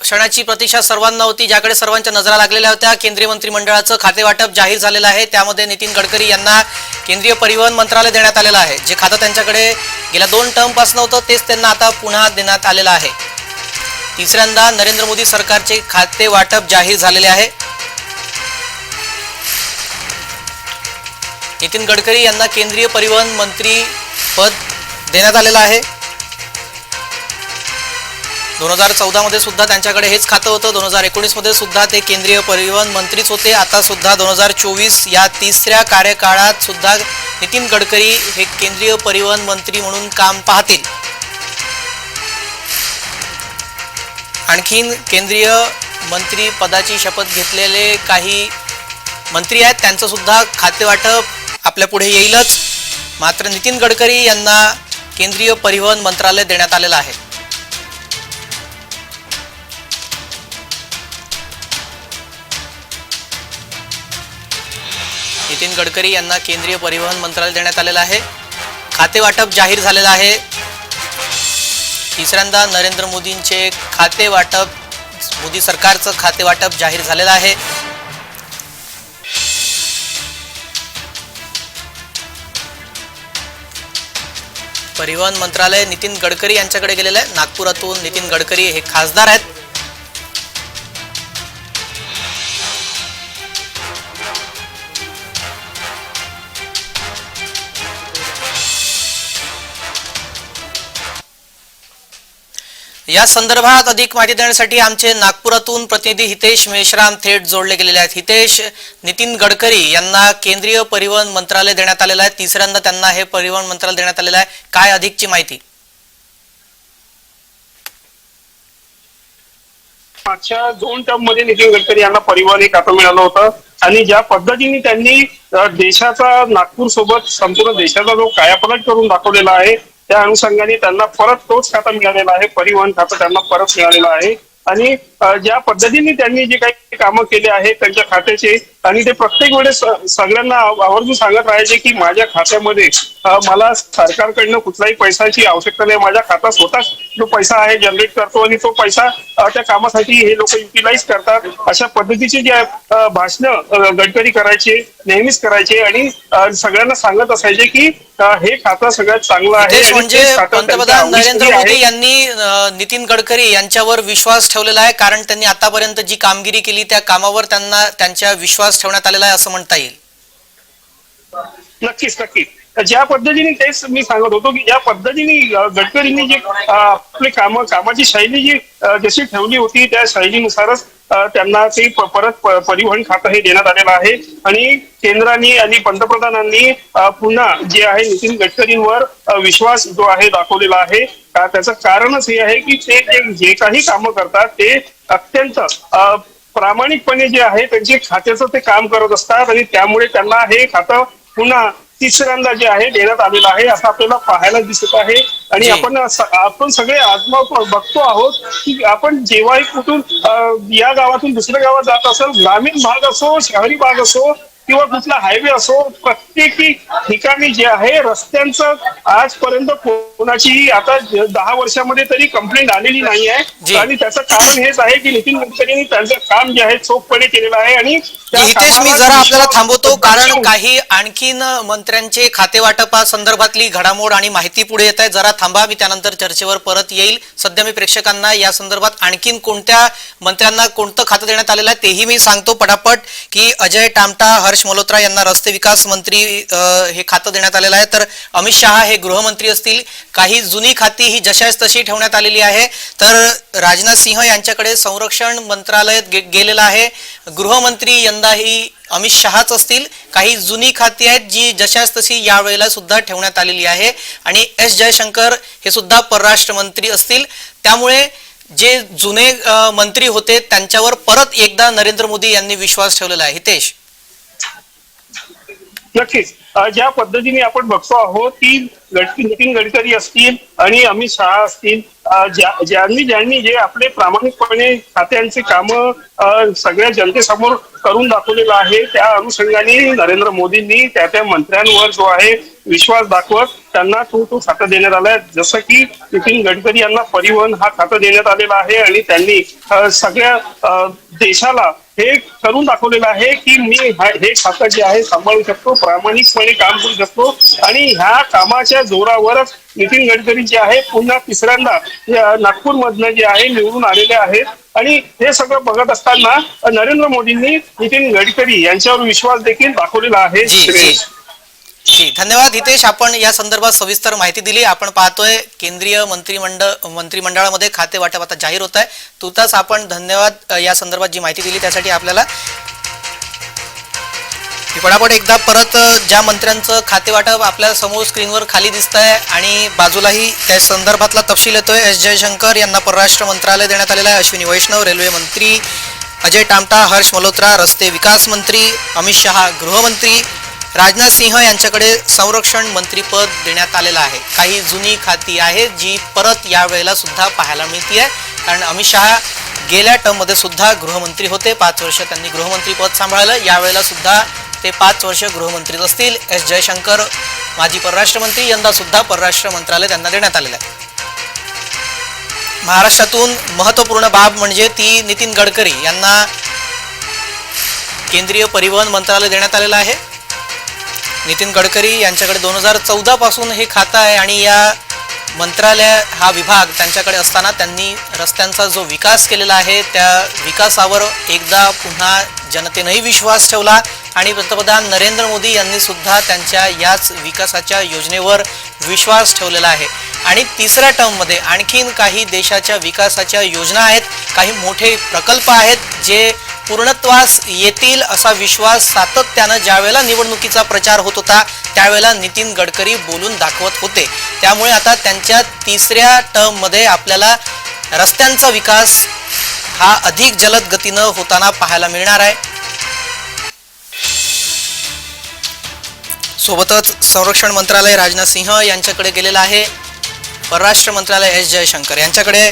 क्षणाची प्रतीक्षा सर्वांना होती ज्याकडे सर्वांच्या नजरा लागलेल्या होत्या. केंद्रीय मंत्रिमंडळाचं खातेवाटप जाहीर झालेलं आहे. त्यामध्ये नितीन गडकरी यांना केंद्रीय परिवहन मंत्रालय देण्यात आलेलं आहे. जे खातं त्यांच्याकडे गेल्या दोन टर्मपासून होतं तेच त्यांना आता पुन्हा देण्यात आलेलं आहे. तिसऱ्यांदा नरेंद्र मोदी सरकारचे खाते वाटप जाहीर झालेले आहे. नितीन गडकरी यांना केंद्रीय परिवहन मंत्री पद देण्यात आलेलं आहे. दोन हजार चौदामध्ये सुद्धा त्यांच्याकडे हेच खातं होतं. दोन हजार एकोणीसमध्ये सुद्धा ते केंद्रीय परिवहन मंत्रीच होते. आता सुद्धा दोन हजार चोवीस या तिसऱ्या कार्यकाळात सुद्धा नितीन गडकरी हे केंद्रीय परिवहन मंत्री म्हणून काम पाहतील. आणखीन केंद्रीय मंत्री पदाची शपथ घेतलेले काही मंत्री आहेत. त्यांचं सुद्धा खातेवाटप आपल्या पुढे येईलच. मात्र नितीन गडकरी यांना केंद्रीय परिवहन मंत्रालय देण्यात आलेलं आहे. नितीन गडकरी यांना केंद्रीय परिवहन मंत्रालय देण्यात आलेलं आहे. खाते वाटप जाहीर झालेलं आहे. तिसऱ्यांदा नरेंद्र मोदींचे खाते वाटप मोदी सरकारचं खाते वाटप जाहीर झालेलं आहे. परिवहन मंत्रालय नितीन गडकरी यांच्याकडे गेलेलं आहे. नागपुरातून नितीन गडकरी हे खासदार आहेत. या संदर्भात अधिक माहिती देण्यासाठी आमचे नागपुरातून प्रतिनिधी हितेश मेश्राम थेट जोडले गेलेले आहेत. हितेश नितीन गडकरी यांना केंद्रीय परिवहन मंत्रालय देण्यात आलेलं आहे. तिसऱ्यांदा त्यांना हे परिवहन मंत्रालय देण्यात आलेलं आहे. काय अधिकची माहिती? मागच्या दोन टर्ममध्ये नितीन गडकरी यांना परिवहन एक आता मिळालं होतं. आणि ज्या पद्धतीने त्यांनी देशाचा नागपूर सोबत संपूर्ण देशाचा जो कायापलट करून दाखवलेला आहे त्या अनुषंगाने त्यांना परत तोच खाता मिळालेला आहे परिवहन खातं त्यांना परत मिळालेलं आहे. आणि ज्या पद्धतीने त्यांनी जे काही कामं केले आहेत त्यांच्या खात्याचे आणि ते प्रत्येक वेळेस सगळ्यांना आव- आवर्जून सांगत राहायचे की माझ्या खात्यामध्ये मला सरकारकडनं कुठल्याही पैशाची आवश्यकता नाही. माझ्या खात्यात स्वतः जो पैसा आहे जनरेट करतो आणि तो पैसा त्या कामासाठी हे लोक युटिलाइज करतात. अशा पद्धतीचे जे भाषण गडकरी करायचे नेहमीच करायचे आणि सगळ्यांना सांगत असायचे की हे खातं सगळ्यात चांगलं आहे म्हणजे खातं पंतप्रधान नरेंद्र. मोदी यांनी नितीन गडकरी यांच्यावर विश्वास ठेवलेला आहे. कारण त्यांनी आतापर्यंत जी कामगिरी केली त्या कामावर त्यांना त्यांच्या विश्वास ठेवण्यात आलेला आहे असं म्हणता येईल. नक्कीच नक्कीच. ज्या पद्धतीने तेच मी सांगत होतो की ज्या पद्धतीने गडकरींनी जी आपली काम कामाची शैली जी जशी ठेवली होती त्या शैलीनुसारच त्यांना ते परत परिवहन खातं हे देण्यात आलेलं आहे. आणि केंद्राने आणि पंतप्रधानांनी पुन्हा जे आहे नितीन गडकरींवर विश्वास जो आहे दाखवलेला आहे का- त्याचं कारणच हे आहे की ते जे- जे काही कामं करतात ते अत्यंत प्रामाणिकपणे जे आहे त्यांचे खात्याचं ते काम करत असतात आणि त्यामुळे त्यांना हे खातं पुन्हा तिसऱ्यांदा जे आहे देण्यात आलेलं आहे असं आपल्याला पाहायला दिसत आहे आणि. आपण आपण सगळे आजमाव बघतो आहोत की आपण जेव्हाही कुठून या गावातून दुसऱ्या गावात जात असेल ग्रामीण भाग असो शहरी भाग असो किंवा कुठला हायवे असो प्रत्येकी ठिकाणी जे आहे रस्त्यांचं आजपर्यंत कोणाची आता दहा वर्षामध्ये तरी कंप्लेंट आलेली नाही. आहे. आणि त्याचं कारण हेच आहे की नितीन गडकरींनी त्यांचं काम जे आहे चोखपणे केलेलं आहे आणि हितेश मी जरा आपल्याला थांबवतो कारण काही आणखीन मंत्र्यांचे खाते वाटपा संदर्भातली घडामोड आणि माहिती पुढे येत आहे. जरा थांबा मी त्यानंतर चर्चेवर परत येईल. सध्या मी प्रेक्षकांना या संदर्भात आणखीन कोणत्या मंत्र्यांना कोणतं खातं देण्यात आलेलं आहे तेही मी सांगतो पटापट की अजय टामटा हर्ष मल्होत्रा यांना रस्ते विकास मंत्री हे खातं देण्यात आलेलं आहे. तर अमित शहा हे गृहमंत्री असतील. काही जुनी खाती ही जशाच तशी ठेवण्यात आलेली आहे. तर राजनाथ सिंह यांच्याकडे संरक्षण मंत्रालय गे- गेलेलं आहे. गृहमंत्री यंदाही अमित शहाच असतील. काही जुनी खाती आहेत जी जशाच तशी यावेळेला सुद्धा ठेवण्यात आलेली आहे. आणि एस जयशंकर हे सुद्धा परराष्ट्र मंत्री असतील. त्यामुळे जे जुने मंत्री होते त्यांच्यावर परत एकदा नरेंद्र मोदी यांनी विश्वास ठेवलेला आहे. हितेश. नक्कीच. ज्या पद्धतीने आपण बघतो आहोत की नितीन गडकरी असतील आणि अमित शहा असतील ज्या- ज्यांनी ज्यांनी जे आपले प्रामाणिकपणे खात्यांचे काम सगळ्या जनतेसमोर करून दाखवलेलं आहे त्या अनुषंगाने नरेंद्र मोदींनी त्या त्या मंत्र्यांवर जो आहे विश्वास दाखवत त्यांना तो तो खातं देण्यात आलाय. जसं की नितीन गडकरी यांना परिवहन हा खातं देण्यात आलेला आहे आणि त्यांनी सगळ्या देशाला हे करून दाखवलेलं आहे की मी हे खातं जे आहे सांभाळू शकतो प्रामाणिकपणे काम करू शकतो. आणि ह्या कामाच्या जोरावरच नितीन गडकरी जे आहे पुन्हा तिसऱ्यांदा नागपूरमधनं जे आहे निवडून आलेले आहेत. आणि हे सगळं बघत असताना नरेंद्र मोदींनी नितीन गडकरी यांच्यावर विश्वास देखील दाखवलेला आहे. जी धन्यवाद हितेश. आपण या संदर्भात सविस्तर माहिती दिली. आपण पाहतोय केंद्रीय मंत्रिमंडळ मंत्रिमंडळामध्ये खाते वाटप आता जाहीर होत आहे. तुर्तास आपण धन्यवाद या संदर्भात जी माहिती दिली त्यासाठी आपल्याला. पटापट एकदा परत ज्या मंत्र्यांचं खाते वाटप आपल्यासमोर स्क्रीनवर खाली दिसत आहे आणि बाजूलाही त्या संदर्भातला तपशील येतोय. एस. जयशंकर यांना परराष्ट्र मंत्रालय देण्यात आलेलं आहे. अश्विनी वैष्णव रेल्वे मंत्री अजय टामटा हर्ष मल्होत्रा रस्ते विकास मंत्री अमित शहा गृहमंत्री राजनाथ सिंह यांच्याकडे संरक्षण मंत्रीपद देण्यात आलेलं आहे. काही जुनी खाती आहेत जी परत यावेळेला सुद्धा पाहायला मिळते कारण अमित शहा गेल्या टर्ममध्ये सुद्धा गृहमंत्री होते. पाच वर्ष त्यांनी गृहमंत्रीपद सांभाळलं. यावेळेला सुद्धा ते पाच वर्ष गृहमंत्रीच असतील. एस जयशंकर माजी परराष्ट्र मंत्री यंदा सुद्धा परराष्ट्र मंत्रालय त्यांना देण्यात आलेलं आहे. महाराष्ट्रातून महत्त्वपूर्ण बाब म्हणजे ती नितीन गडकरी यांना केंद्रीय परिवहन मंत्रालय देण्यात आलेलं आहे. नितीन गडकरी यांच्याकडे दोन हजार चौदा पासून हे खातं आहे आणि या मंत्रालय हा विभाग त्यांच्याकडे असताना त्यांनी रस्त्यांचा जो विकास केलेला आहे त्या विकासावर एकदा पुन्हा जनतेनंही विश्वास ठेवला आणि पंतप्रधान नरेंद्र मोदी यांनी सुद्धा त्यांच्या याच विकासाच्या योजनेवर विश्वास ठेवलेला आहे. आणि तिसऱ्या टर्ममध्ये आणखीन काही देशाच्या विकासाच्या योजना आहेत काही मोठे प्रकल्प आहेत जे पूर्णत्वास येतील असा विश्वास सातत्यानं ज्यावेळेला निवडणुकीचा प्रचार होत होता त्यावेळेला नितीन गडकरी बोलून दाखवत होते. त्यामुळे आता त्यांच्या तिसऱ्या टर्ममध्ये आपल्याला रस्त्यांचा विकास हा अधिक जलद गतीनं होताना पाहायला मिळणार आहे. सोबतच संरक्षण मंत्रालय राजनाथ सिंह यांच्याकडे गेलेलं आहे. परराष्ट्र मंत्रालय एस जयशंकर यांच्याकडे